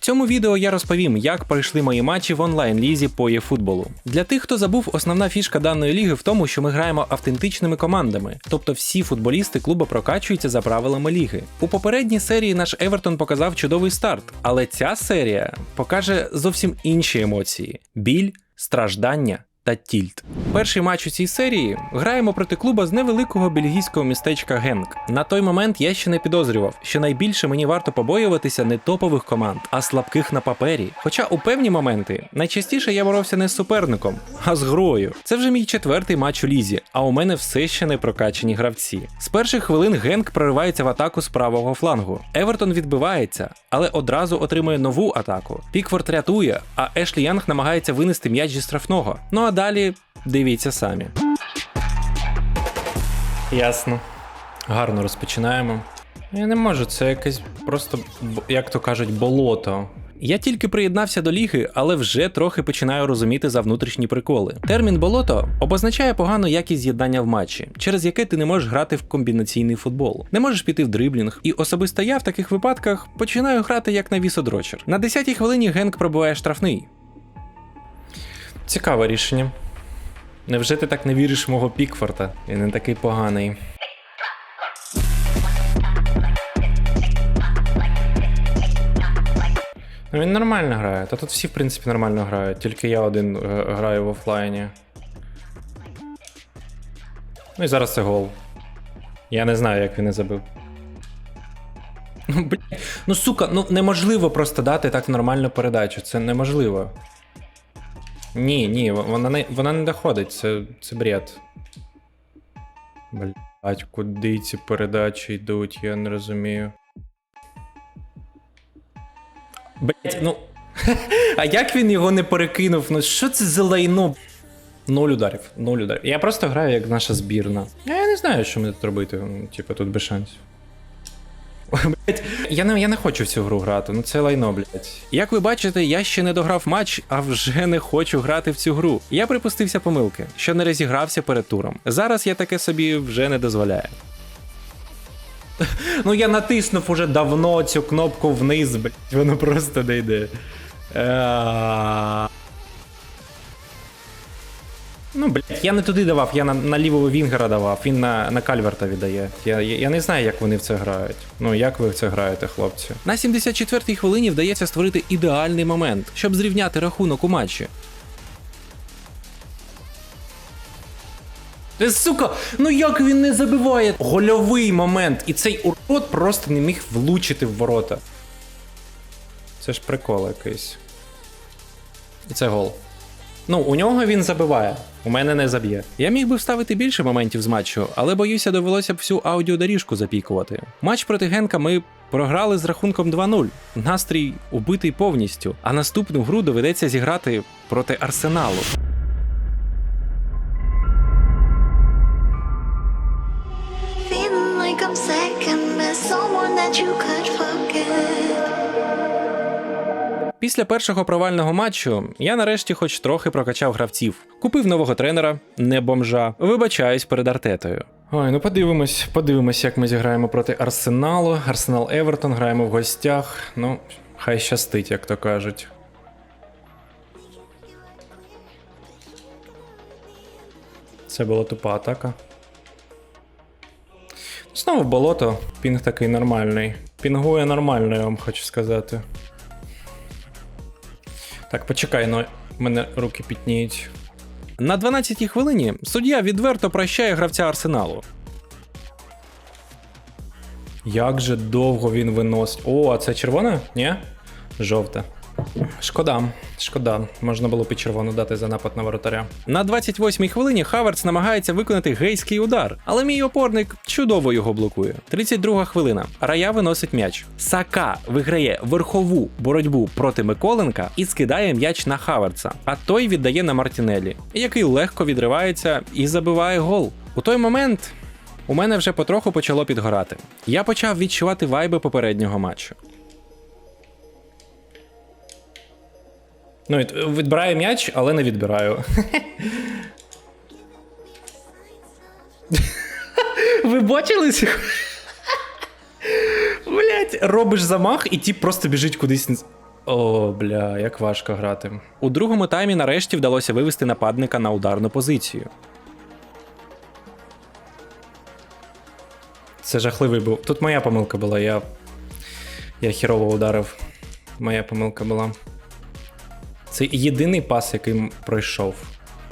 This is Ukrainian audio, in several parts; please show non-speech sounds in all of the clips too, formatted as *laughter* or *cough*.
В цьому відео я розповім, як пройшли мої матчі в онлайн-лізі по єфутболу. Для тих, хто забув, основна фішка даної ліги в тому, що ми граємо автентичними командами, тобто всі футболісти клубу прокачуються за правилами ліги. У попередній серії наш Евертон показав чудовий старт, але ця серія покаже зовсім інші емоції: біль, страждання та тільт. Перший матч у цій серії граємо проти клуба з невеликого бельгійського містечка Генк. На той момент я ще не підозрював, що найбільше мені варто побоюватися не топових команд, а слабких на папері. Хоча у певні моменти найчастіше я боровся не з суперником, а з грою. Це вже мій четвертий матч у лізі, а у мене все ще не прокачані гравці. З перших хвилин Генк проривається в атаку з правого флангу. Евертон відбивається, але одразу отримує нову атаку. Пікфорд рятує, а Ешлі Янг намагається винести м'яч зі штрафного. Ну а далі дивіться самі. Ясно. Гарно розпочинаємо. Я не можу, це якесь просто, як то кажуть, болото. Я тільки приєднався до ліги, але вже трохи починаю розуміти за внутрішні приколи. Термін болото обозначає погану якість з'єднання в матчі, через яке ти не можеш грати в комбінаційний футбол, не можеш піти в дриблінг. І особисто я в таких випадках починаю грати як на вісодрочер. На 10-й хвилині Генк пробиває штрафний. Цікаве рішення. Невже ти так не віриш в мого Пікфорта? Він не такий поганий. Ну він нормально грає. Та тут всі, в принципі, нормально грають, тільки я один е, граю в офлайні. Ну і зараз це гол. Я не знаю, як він не забив. Ну, блядь, ну сука, ну неможливо просто дати так нормальну передачу. Це неможливо. Ні, ні, вона не, вона не доходить, це, це бред. Блять, куди ці передачі йдуть, я не розумію. Блять, ну. *laughs* А як він його не перекинув? Ну що це за лайно? Нуль ударів, нуль ударів. Я просто граю як наша збірна. Я не знаю, що мені тут робити. Типа тут без шансів. Блять, я не, я не хочу в цю гру грати, ну це лайно, блять. Як ви бачите, я ще не дограв матч, а вже не хочу грати в цю гру. Я припустився помилки, що не розігрався перед туром. Зараз я таке собі вже не дозволяю. *laughs* Ну я натиснув уже давно цю кнопку вниз, блять, воно просто не йде. Е, Ну, блять, я не туди давав, я на, на лівого Вінгера давав, він на, на Кальверта віддає. Я, я, я не знаю, як вони в це грають. Ну, як ви в це граєте, хлопці? На 74-й хвилині вдається створити ідеальний момент, щоб зрівняти рахунок у матчі. Ти, сука, ну як він не забиває? Гольовий момент, і цей урод просто не міг влучити в ворота. Це ж прикол якийсь. І це гол. Ну, у нього він забиває, у мене не заб'є. Я міг би вставити більше моментів з матчу, але боюся, довелося б всю аудіодоріжку запікувати. Матч проти Генка ми програли з рахунком 2-0. Настрій убитий повністю, а наступну гру доведеться зіграти проти Арсеналу. Feeling like I'm second someone that you could forget. Після першого провального матчу я нарешті хоч трохи прокачав гравців. Купив нового тренера, не бомжа. Вибачаюсь перед Артетою. Ой, ну подивимось, подивимось, як ми зіграємо проти Арсеналу. Арсенал Евертон, граємо в гостях. Ну, хай щастить, як то кажуть. Це була тупа атака. Знову болото. Пінг такий нормальний. Пінгує нормально, я вам хочу сказати. Так, почекай, ну мене руки пітніють. На 12-й хвилині суддя відверто прощає гравця арсеналу. Як же довго він виносить. О, а це червона? Ні? Жовта. Шкода, шкода. Можна було б червону дати за напад на воротаря. На 28-й хвилині Хаверц намагається виконати гейський удар, але мій опорник чудово його блокує. 32 хвилина. Рая виносить м'яч. Сака виграє верхову боротьбу проти Миколенка і скидає м'яч на Хаверца, а той віддає на Мартінелі, який легко відривається і забиває гол. У той момент у мене вже потроху почало підгорати. Я почав відчувати вайби попереднього матчу. Ну, від- відбираю м'яч, але не відбираю. Ви бачили? Блять, робиш замах, і тіп просто біжить кудись. О, бля, як важко грати. У другому таймі нарешті вдалося вивести нападника на ударну позицію. Це жахливий був. Тут моя помилка була, я. Я хірово ударив. Моя помилка була. Це єдиний пас, яким пройшов.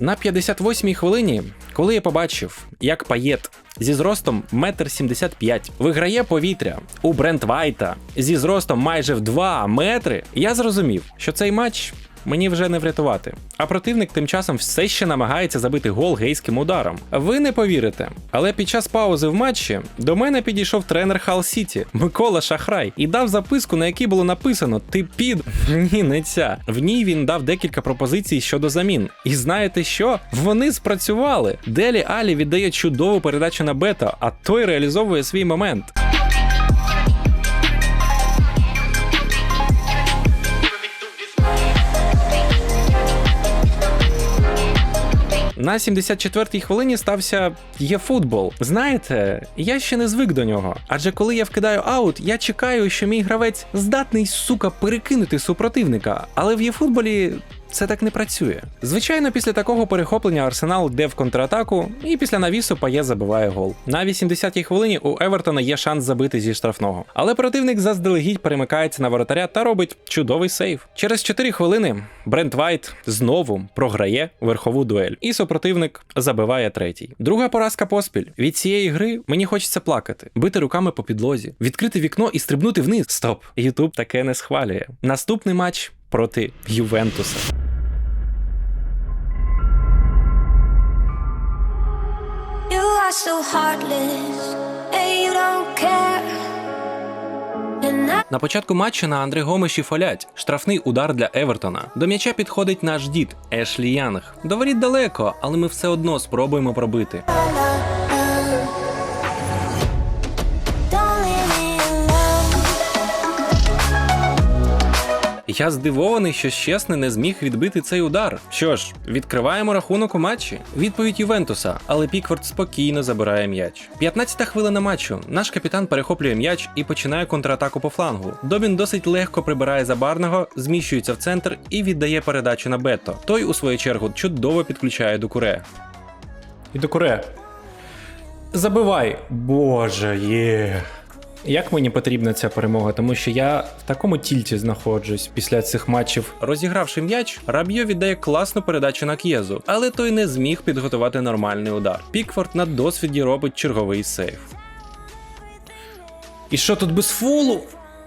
На 58-й хвилині, коли я побачив, як паєт зі зростом 1,75 м виграє повітря у Брент Вайта зі зростом майже в 2 метри, я зрозумів, що цей матч мені вже не врятувати. А противник тим часом все ще намагається забити гол гейським ударом. Ви не повірите, але під час паузи в матчі до мене підійшов тренер Хал Сіті Микола Шахрай і дав записку, на якій було написано: Ти під *laughs* ні, не ця. В ній він дав декілька пропозицій щодо замін. І знаєте що? Вони спрацювали. Делі Алі віддає чудову передачу на бета, а той реалізовує свій момент. На 74-й хвилині стався є футбол. Знаєте, я ще не звик до нього. Адже коли я вкидаю аут, я чекаю, що мій гравець здатний, сука, перекинути супротивника. Але в є-футболі це так не працює. Звичайно, після такого перехоплення Арсенал йде в контратаку, і після навісу Пає забиває гол. На 80-й хвилині у Евертона є шанс забити зі штрафного. Але противник заздалегідь перемикається на воротаря та робить чудовий сейв. Через 4 хвилини Брент Вайт знову програє верхову дуель, і супротивник забиває третій. Друга поразка поспіль. Від цієї гри мені хочеться плакати, бити руками по підлозі, відкрити вікно і стрибнути вниз. Стоп, Ютуб таке не схвалює. Наступний матч проти Ювентуса. Are so heartless, and you don't care. На початку матчу на Андре Гомеші фолять. Штрафний удар для Евертона. До м'яча підходить наш дід Ешлі Янг. До воріт далеко, але ми все одно спробуємо пробити. Я здивований, що Щесний не зміг відбити цей удар. Що ж, відкриваємо рахунок у матчі. Відповідь Ювентуса, але Пікфорд спокійно забирає м'яч. 15-та хвилина матчу. Наш капітан перехоплює м'яч і починає контратаку по флангу. Добін досить легко прибирає забарного, зміщується в центр і віддає передачу на Бетто. Той, у свою чергу, чудово підключає до куре. І до куре. Забивай. Боже є. Як мені потрібна ця перемога, тому що я в такому тільті знаходжусь після цих матчів. Розігравши м'яч, Рабьо віддає класну передачу на К'єзу, але той не зміг підготувати нормальний удар. Пікфорд на досвіді робить черговий сейф. І що тут без фулу?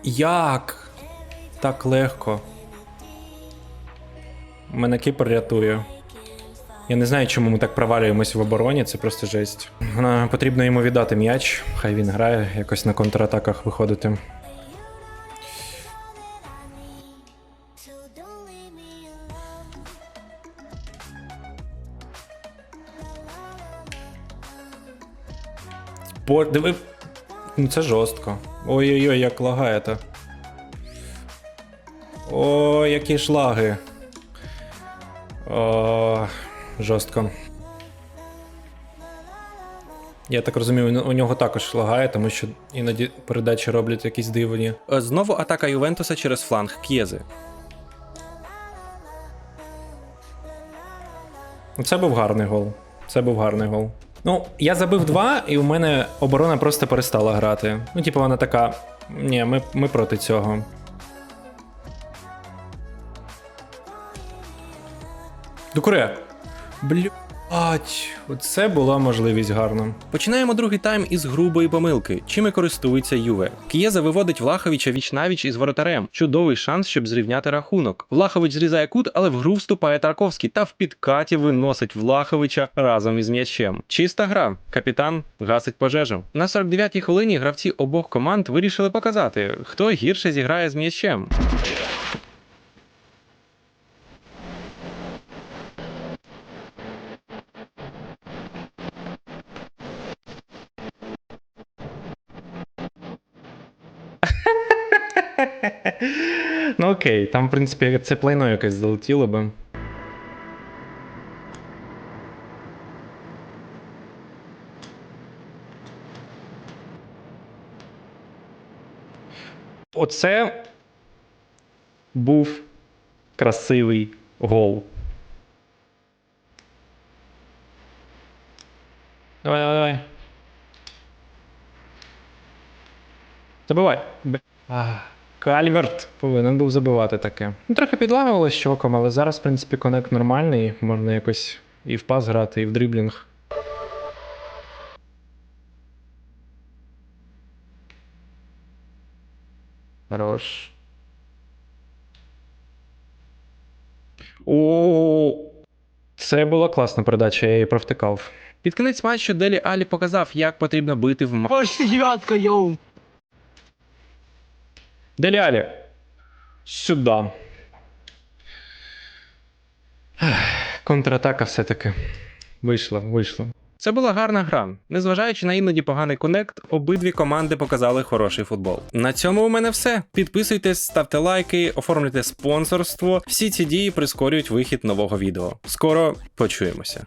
Як? Так легко. Мене кіпер рятує. Я не знаю, чому ми так провалюємось в обороні, це просто жесть. Вона потрібно йому віддати м'яч, хай він грає, якось на контратаках виходити. Бо диви. Ну це жорстко. Ой-ой-ой, як лагає то. Ой, які шлаги. О, жорстко. Я так розумію, у нього також лагає, тому що іноді передачі роблять якісь дивні. Знову атака Ювентуса через фланг К'єзи. Ну, Це був гарний гол. Це був гарний гол. Ну, я забив два, і у мене оборона просто перестала грати. Ну, типу, вона така. Ні, ми, ми проти цього. Докуре. Блять, оце була можливість гарна. Починаємо другий тайм із грубої помилки, чим і користується Юве. К'єза виводить Влаховича віч навіч із воротарем. Чудовий шанс, щоб зрівняти рахунок. Влахович зрізає кут, але в гру вступає Тарковський та в підкаті виносить Влаховича разом із м'ячем. Чиста гра. Капітан гасить пожежу. На 49-й хвилині гравці обох команд вирішили показати, хто гірше зіграє з м'ячем. *laughs* Ну окей, там, в принципі, це плейно якесь залетіло би. Оце був красивий гол. Давай, давай, давай. Забивай. А, Кальверт повинен був забивати таке. Ну, трохи підлагувалось з чуваком, але зараз, в принципі, конект нормальний. Можна якось і в пас грати, і в дріблінг. Хорош. О, це була класна передача, я її провтикав. Під кінець матчу Делі Алі показав, як потрібно бити в ма... Ось дев'ятка, йоу. Делі Алі. Сюди. Контратака все-таки. Вийшла, вийшла. Це була гарна гра. Незважаючи на іноді поганий конект, обидві команди показали хороший футбол. На цьому у мене все. Підписуйтесь, ставте лайки, оформлюйте спонсорство. Всі ці дії прискорюють вихід нового відео. Скоро почуємося.